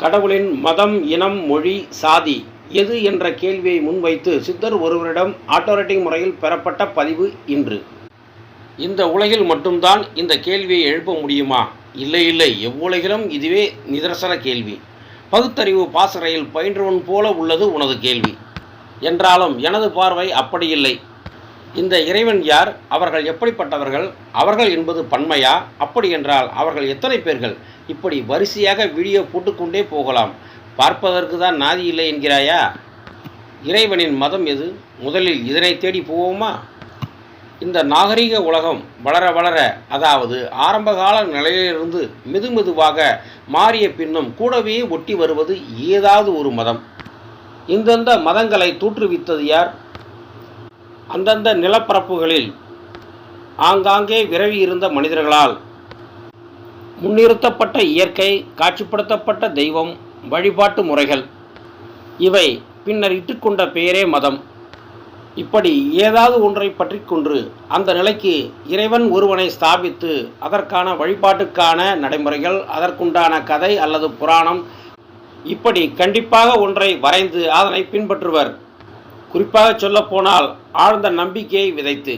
கடவுளின் மதம் இனம் மொழி சாதி எது என்ற கேள்வியை முன்வைத்து சித்தர் ஒருவரிடம் ஆட்டோரேட்டிங் முறையில் பெறப்பட்ட பதிவு இன்று. இந்த உலகில் மட்டும்தான் இந்த கேள்வியை எழுப்ப முடியுமா? இல்லை இல்லை. எவ்வுலகிலும் இதுவே நிதர்சன கேள்வி. பகுத்தறிவு பாசறையில் பயின்றவன் போல உள்ளது உனது கேள்வி. என்றாலும் எனது பார்வை அப்படி இல்லை. இந்த இறைவன் யார்? அவர்கள் எப்படிப்பட்டவர்கள்? அவர்கள் என்பது பன்மையா? அப்படி என்றால் அவர்கள் எத்தனை பேர்கள்? இப்படி வரிசையாக வீடியோ போட்டுக்கொண்டே போகலாம். பார்ப்பதற்கு தான் நாதி இல்லை என்கிறாயா? இறைவனின் மதம் எது? முதலில் இதனை தேடி போவோமா? இந்த நாகரிக உலகம் வளர வளர அதாவது ஆரம்பகால நிலையிலிருந்து மெதுமெதுவாக மாறிய பின்னும் கூடவே ஒட்டி வருவது ஏதாவது ஒரு மதம். இந்தந்த மதங்களை தூற்றுவித்தது யார்? அந்தந்த நிலப்பரப்புகளில் ஆங்காங்கே விரவி இருந்த மனிதர்களால். முன்னிறுத்தப்பட்ட இயற்கை காட்சிப்படுத்தப்பட்ட தெய்வம் வழிபாட்டு முறைகள். இவை பின்னர் இட்டுக்கொண்ட பெயரே மதம். இப்படி ஏதாவது ஒன்றை பற்றி கொன்று அந்த நிலைக்கு இறைவன் ஒருவனை ஸ்தாபித்து அதற்கான வழிபாட்டுக்கான நடைமுறைகள் அதற்குண்டான கதை அல்லது புராணம் இப்படி கண்டிப்பாக ஒன்றை வரைந்து அதனை பின்பற்றுவர். குறிப்பாக சொல்லப்போனால் ஆழ்ந்த நம்பிக்கையை விதைத்து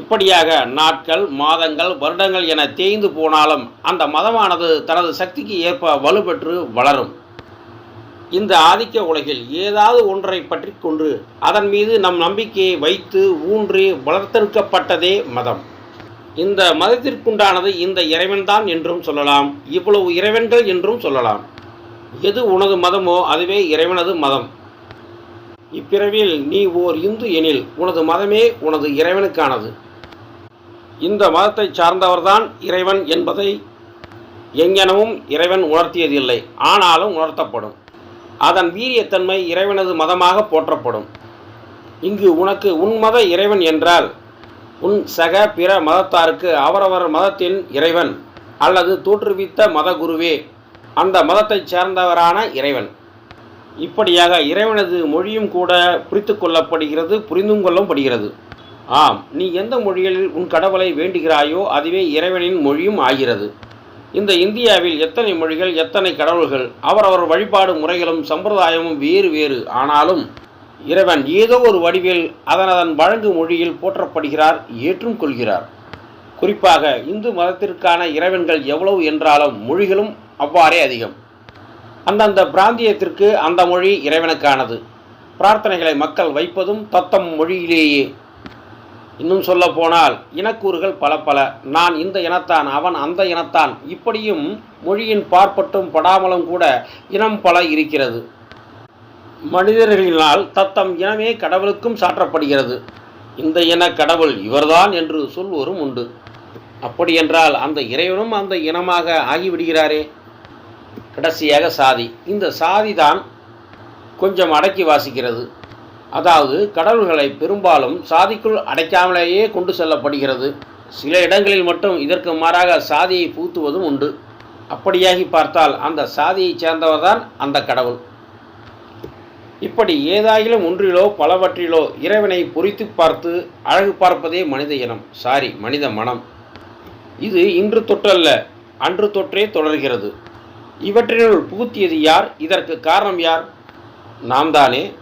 இப்படியாக நாட்கள் மாதங்கள் வருடங்கள் என தேய்ந்து போனாலும் அந்த மதமானது தனது சக்திக்கு ஏற்ப வலுப்பெற்று வளரும். இந்த ஆதிக்க உலகில் ஏதாவது ஒன்றை பற்றி கொண்டு அதன் மீது நம் நம்பிக்கையை வைத்து ஊன்றி வளர்த்தெடுக்கப்பட்டதே மதம். இந்த மதத்திற்குண்டானது இந்த இறைவன்தான் என்றும் சொல்லலாம் இவ்வளவு இறைவன்கள் என்றும் சொல்லலாம். எது உனது மதமோ அதுவே இறைவனது மதம். இப்பிறவில் நீ ஓர் இந்து எனில் உனது மதமே உனது இறைவனுக்கானது. இந்த மதத்தை சார்ந்தவர்தான் இறைவன் என்பதை எங்கெனவும் இறைவன் உணர்த்தியதில்லை. ஆனாலும் உணர்த்தப்படும். அதன் வீரியத்தன்மை இறைவனது மதமாக போற்றப்படும். இங்கு உனக்கு உன் மத இறைவன் என்றால் உன் சக பிற மதத்தாருக்கு அவரவர் மதத்தின் இறைவன் அல்லது தோற்றுவித்த மதகுருவே அந்த மதத்தைச் சேர்ந்தவரான இறைவன். இப்படியாக இறைவனது மொழியும் கூட புரித்து கொள்ளப்படுகிறது புரிந்தும் கொள்ளப்படுகிறது ஆம் நீ எந்த மொழியில் உன் கடவுளை வேண்டுகிறாயோ அதுவே இறைவனின் மொழியும் ஆகிறது. இந்த இந்தியாவில் எத்தனை மொழிகள் எத்தனை கடவுள்கள் அவரவர் வழிபாடு முறைகளும் சம்பிரதாயமும் வேறு வேறு. ஆனாலும் இறைவன் ஏதோ ஒரு வடிவில் அதன் அதன் வழங்கு மொழியில் போற்றப்படுகிறார் ஏற்றும் கொள்கிறார். குறிப்பாக இந்து மதத்திற்கான இறைவன்கள் எவ்வளவு என்றாலும் மொழிகளும் அவ்வாறே அதிகம். அந்தந்த பிராந்தியத்திற்கு அந்த மொழி இறைவனுக்கானது. பிரார்த்தனைகளை மக்கள் வைப்பதும் தத்தம் மொழியிலேயே. இன்னும் சொல்ல போனால் இனக்கூறுகள் பல பல. நான் இந்த இனத்தான் அவன் அந்த இனத்தான். இப்படியும் மொழியின் பார்ப்பட்டும் படாமலும் கூட இனம் பல இருக்கிறது. மனிதர்களினால் தத்தம் இனமே கடவுளுக்கும் சாற்றப்படுகிறது. இந்த இன கடவுள் இவர்தான் என்று சொல்வோரும் உண்டு. அப்படியென்றால் அந்த இறைவனும் அந்த இனமாக ஆகிவிடுகிறாரே. கடைசியாக சாதி. இந்த சாதி தான் கொஞ்சம் அடக்கி வாசிக்கிறது. அதாவது கடவுள்களை பெரும்பாலும் சாதிக்குள் அடைக்காமலேயே கொண்டு செல்லப்படுகிறது. சில இடங்களில் மட்டும் இதற்கு மாறாக சாதியை பூத்துவதும் உண்டு. அப்படியாகி பார்த்தால் அந்த சாதியைச் சேர்ந்தவர்தான் அந்த கடவுள். இப்படி ஏதாயிலும் ஒன்றிலோ பலவற்றிலோ இறைவனை பொறித்து பார்த்து அழகு பார்ப்பதே மனித இனம். சாரி மனித மனம். இது இன்று தொட்டல்ல அன்று தொற்றே தொடர்கிறது. இவற்றினுள் புகுத்தியது யார்? இதற்கு காரணம் யார்? நாம் தானே.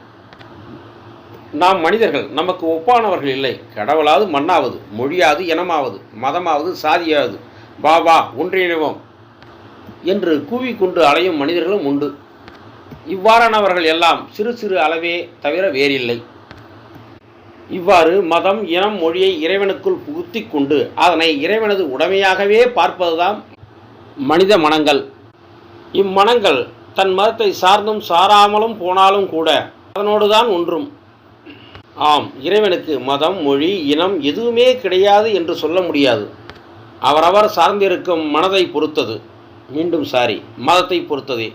நாம் மனிதர்கள் நமக்கு ஒப்பானவர்கள் இல்லை. கடவுளாவது மண்ணாவது மொழியாவது இனமாவது மதமாவது சாதியாவது வா வா ஒன்றிணைவோம் என்று கூவிக்கொண்டு அலையும் மனிதர்களும் உண்டு. இவ்வாறானவர்கள் எல்லாம் சிறு சிறு அளவே தவிர வேறில்லை. இவ்வாறு மதம் இனம் மொழியை இறைவனுக்குள் புகுத்தி கொண்டு அதனை இறைவனது உடைமையாகவே பார்ப்பதுதான் மனித மனங்கள். இம்மனங்கள் தன் மதத்தை சார்ந்தும் சாராமலும் போனாலும் கூட அதனோடு தான் ஒன்றும். ஆம் இறைவனுக்கு மதம் மொழி இனம் எதுவுமே கிடையாது என்று சொல்ல முடியாது. அவரவர் சார்ந்திருக்கும் மனதை பொறுத்தது. மீண்டும் சாரி மதத்தை பொறுத்ததே.